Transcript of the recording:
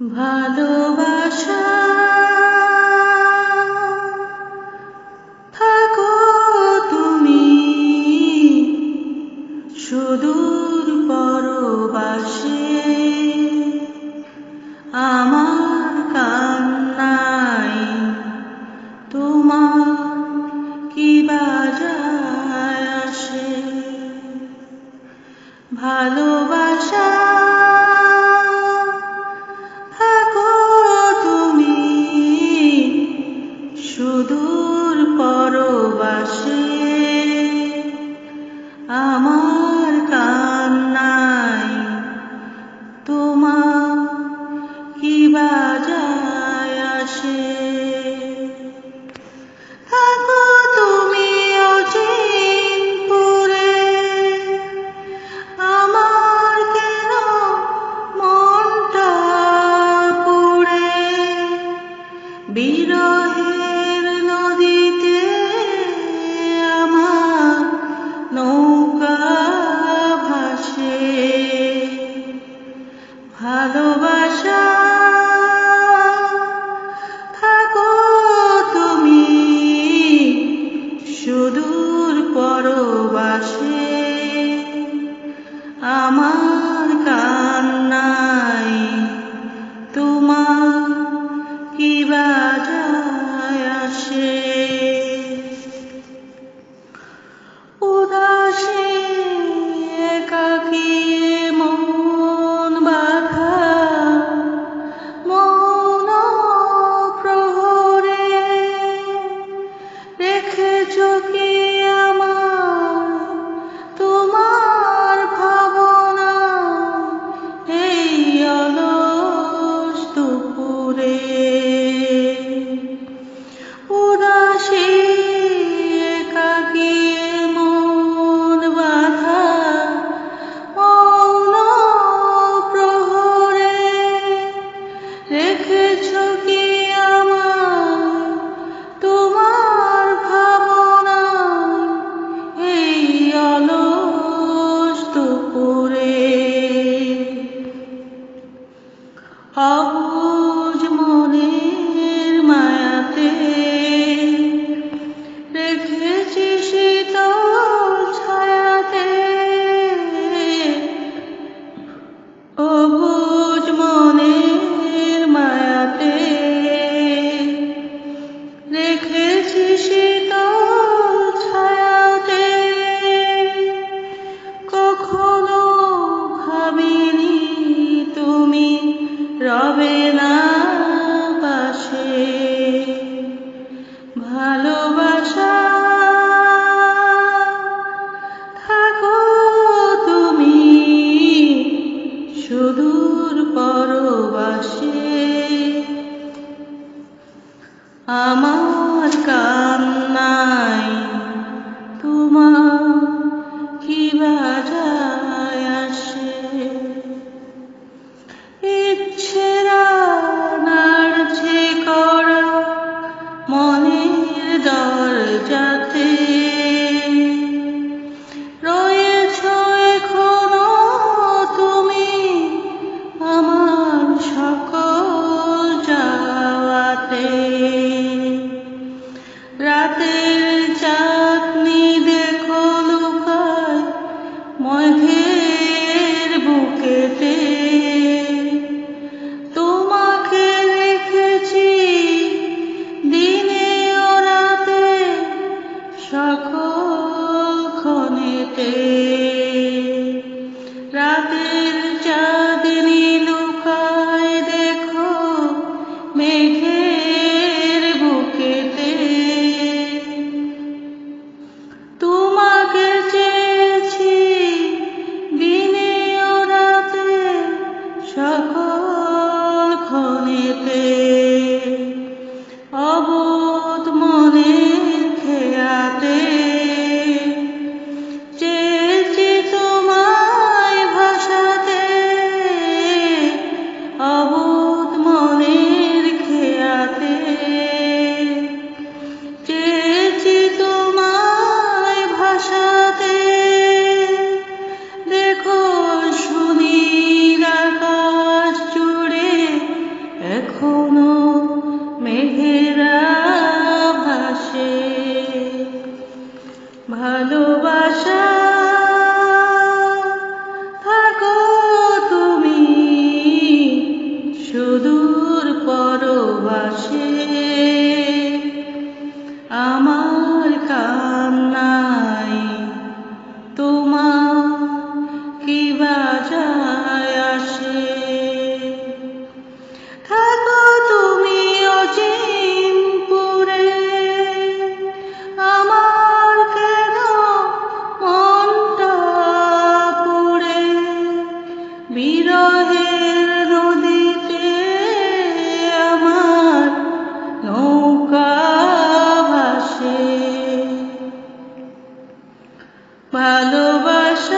ভালোবাসা। থাকো তুমি সুদূর পরবাসে। আমার কান্নাই তোমার দূর পরবাসে আমার কান্না ভালোবাসা রে সকল ক্ষণেতে washing. ভালোবাসা